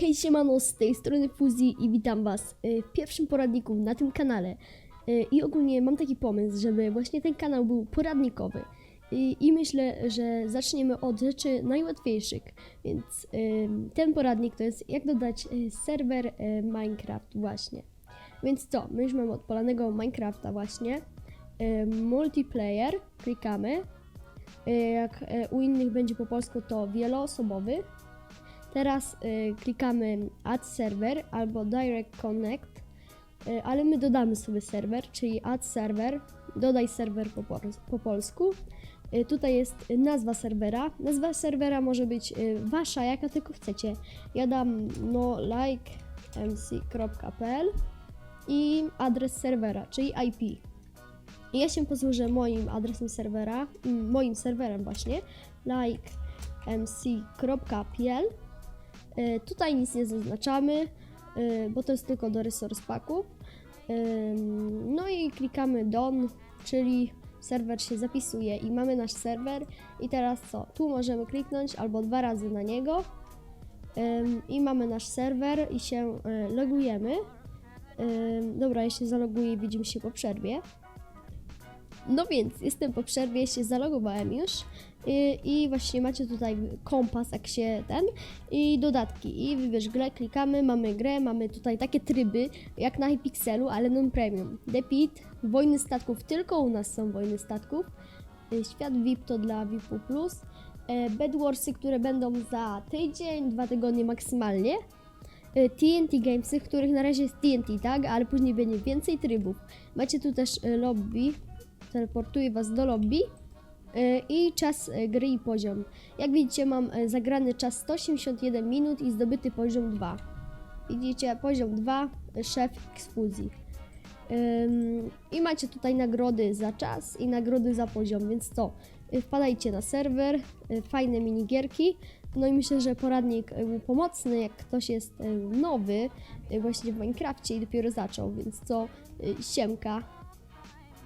Hej siemano, z tej strony Fuzji i witam was y, w pierwszym poradniku na tym kanale. Y, I ogólnie mam taki pomysł, żeby właśnie ten kanał był poradnikowy. I, I myślę, że zaczniemy od rzeczy najłatwiejszych. Więc y, ten poradnik to jest jak dodać y, serwer y, Minecraft właśnie. Więc co, my już mamy odpalanego Minecrafta właśnie. Y, Multiplayer, klikamy. Y, Jak y, u innych będzie po polsku to wieloosobowy. Teraz y, klikamy Add Server albo Direct Connect, y, ale my dodamy sobie serwer, czyli Add Server, dodaj serwer po, po polsku. Y, tutaj jest nazwa serwera. Nazwa serwera może być y, wasza, jaka tylko chcecie. Ja dam no like mc.pl i adres serwera, czyli IP. Ja się posłużę moim adresem serwera, mm, moim serwerem właśnie, like mc.pl Tutaj nic nie zaznaczamy, e, bo to jest tylko do resource packu. Ym, No i klikamy Done, czyli serwer się zapisuje i mamy nasz serwer. I teraz co? Tu możemy kliknąć albo dwa razy na niego. I mamy nasz serwer i się e, logujemy. Dobra, ja się zaloguję i widzimy się po przerwie. No więc jestem po przerwie, się zalogowałem już i, i właśnie macie tutaj kompas, jak się ten i dodatki i wybierz grę, klikamy, mamy grę, mamy tutaj takie tryby jak na Hypixelu, ale non premium. The wojny statków, tylko u nas są wojny statków. Y, Świat VIP to dla VIP+. Plus. E, Bedwarsy, które będą za tydzień, dwa tygodnie maksymalnie. E, TNT Gamesy, w których na razie jest TNT, tak? Ale później będzie więcej trybów. Macie tu też e, lobby, teleportuje Was do lobby e, i czas e, gry i poziom. Jak widzicie mam e, zagrany czas 181 minut i zdobyty poziom 2. Widzicie poziom 2, e, szef. Ym, I macie tutaj nagrody za czas i nagrody za poziom, więc to y, wpadajcie na serwer, y, fajne minigierki. No i myślę, że poradnik y, był pomocny, jak ktoś jest y, nowy y, właśnie w Minecrafcie i dopiero zaczął, więc y, siemka.